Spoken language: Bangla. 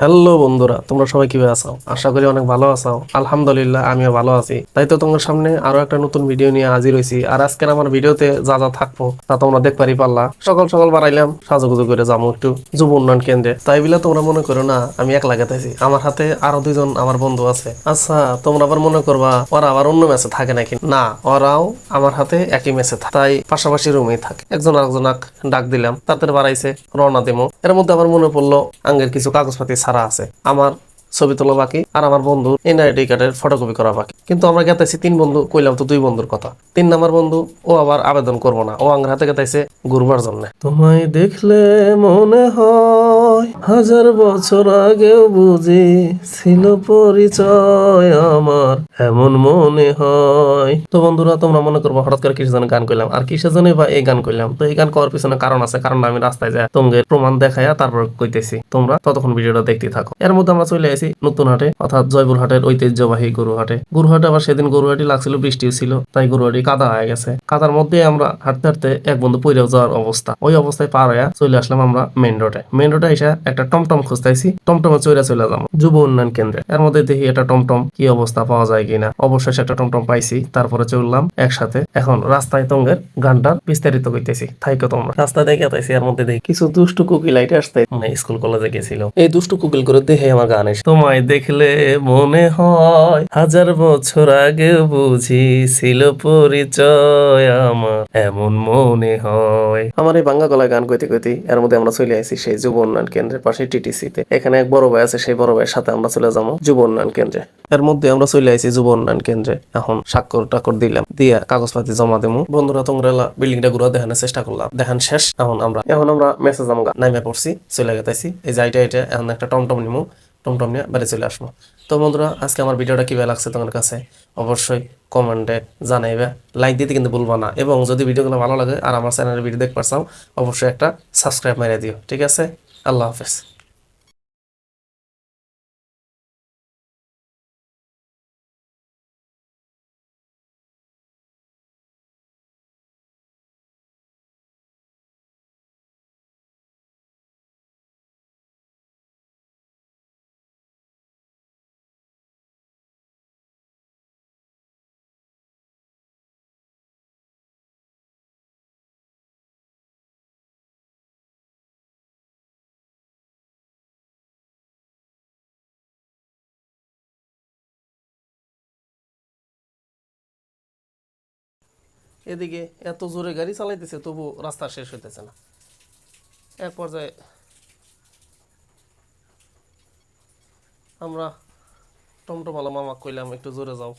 হ্যালো বন্ধুরা, তোমরা সবাই কীভাবে আছো? আশা করি অনেক ভালো আছো। আলহামদুলিল্লাহ, আমিও ভালো আছি। তাই তো তোমার সামনে আরও একটা নতুন ভিডিও নিয়ে হাজির হয়েছি। আর আজকের আমার ভিডিওতে যা যা থাকব, তা তোমরা দেখবারই পারলা। সকাল সকাল বাড়াইলাম সাজুগুজু করে যাব একটু যুব উন্নয়ন কেন্দ্রে। তাই বলে তোমরা মনে করো না, আমি একলা গেতেছি। আমার হাতে আরও দুইজন আমার বন্ধু আছে। আচ্ছা তোমরা আবার মনে করবা, ওরা আবার অন্য ম্যাচে থাকে নাকি? না, ওরাও আমার হাতে একই ম্যাচে থাকে। তাই পাশাপাশি রুমেই থাকে। একজন আরেকজনাক ডাক দিলাম, তাদের বাড়াইছে, রওনা দেবো এর মধ্যে আমার মনে পড়ল, আঙ্গের কিছু কাগজপাতি ছাড়া আছে। আমার ছবি তোলা বাকি আর আমার বন্ধু এনআইডি কার্ডের ফটোকপি করা বাকি। কিন্তু আমরা গেতেছি তিন বন্ধু কইলাম তো দুই বন্ধুর কথা। তিন নাম্বার বন্ধু ও আবার আবেদন করব না। ও আঙ্গের হাতে গেতাইছে ঘুরবার জন্য। তোমায় দেখলে মনে হয় হাজার বছর আগেও বুঝি ছিল পরিচয় আমার এমন মনে হয়। তো বন্ধুরা তোমরা মনে করব হঠাৎ করে কিসের জন্য গান করলাম আর কিসের জন্য বা এই গান করলাম তো এই গান করার পিছনে কারণ আছে কারণ আমি রাস্তায় যাই তোমাদের প্রমাণ দেখাইয়া তারপর কইতেছি। তোমরা ততক্ষণ ভিডিওটা দেখতে থাকো। এর মধ্যে আমরা চলে আসি নতুন হাটে, অর্থাৎ জয়পুর হাটের ঐতিহ্যবাহী গরু হাটে। গরু হাটে আবার সেদিন গরু হাটি লাগছিল বৃষ্টিও ছিল, তাই গরু হাটি কাদা হয়ে গেছে। কাদার মধ্যে আমরা হাঁটতে হাঁটতে এক বন্ধু পইরেও যাওয়ার অবস্থা। ওই অবস্থায় পার হইয়া চলে আসলাম আমরা মেন রোডে। মেন রোডে এসে একটা টমটম খুঁজতেছি, টমটমে চলে চলে যাব, যুব উন্নয়ন কেন্দ্রে। এর মধ্যে দেখি একটা টমটম, কি অবস্থা পাওয়া যায় কিনা। অবশ্যই একটা টমটম পাইছি, তারপরে চললাম একসাথে। এখন রাস্তায় তঙ্গের গানটার বিস্তারিত কইতেছি। থাইকো তোমরা। রাস্তা দেখে পাইছি এর মধ্যে দেখি কিছু দুষ্টু কুকি লাইট আসতে মানে স্কুল কলেজে গেছিল। এই দুষ্টু কুকিল করে দেখে আমার গান এসে তোমায় দেখলে মনে হয় হাজার বছর আগে বুঝি ছিল পরিচয় আমার এমন মনে হয়। আমার এই বাংলা গলায় গান কইতে কইতে এর মধ্যে আমরা চলে আসি সেই যুব উন্নয়ন কেন্দ্রের পাশে টিটিসি তে। এখানে এক বড় ভাই আছে সেই বড় ভাইয়ের সাথে আমরা চলে যাব যুব উন্নয়ন কেন্দ্রে। এর মধ্যে আমরা চলে আসি যুব উন্নয়ন কেন্দ্রে। এখন স্বাক্ষর টাক্ষর দিলাম দিয়া কাগজপাতি জমা দেবো। বন্ধুরা তোমরা বিল্ডিংটা ঘুরে দেখানোর চেষ্টা করলাম। দেখান শেষ এখন আমরা এখন আমরা মেসেজ আমগা নাইমে পড়ছি চলে গেতেছি। এই যে এটা এটা এখন একটা টমটম নিমু। টমটম নিয়ে বাড়ি চলে আসব। তো বন্ধুরা, আজকে আমার ভিডিওটা কীভাবে লাগছে তোমার কাছে অবশ্যই কমেন্টে জানাইবে। লাইক দিতে কিন্তু ভুলবা না এবং যদি ভিডিওগুলো ভালো লাগে আর আমার চ্যানেলের ভিডিও দেখতে পারছাও অবশ্যই একটা সাবস্ক্রাইব মেরে দিও। ঠিক আছে? আল্লাহ হাফেজ। এদিকে এত জোরে গাড়ি চালাইতেছে তবু রাস্তা শেষ হইতেছে না। এক পর্যায়ে আমরা টমটমালা মামা কইলাম, একটু জোরে যাও।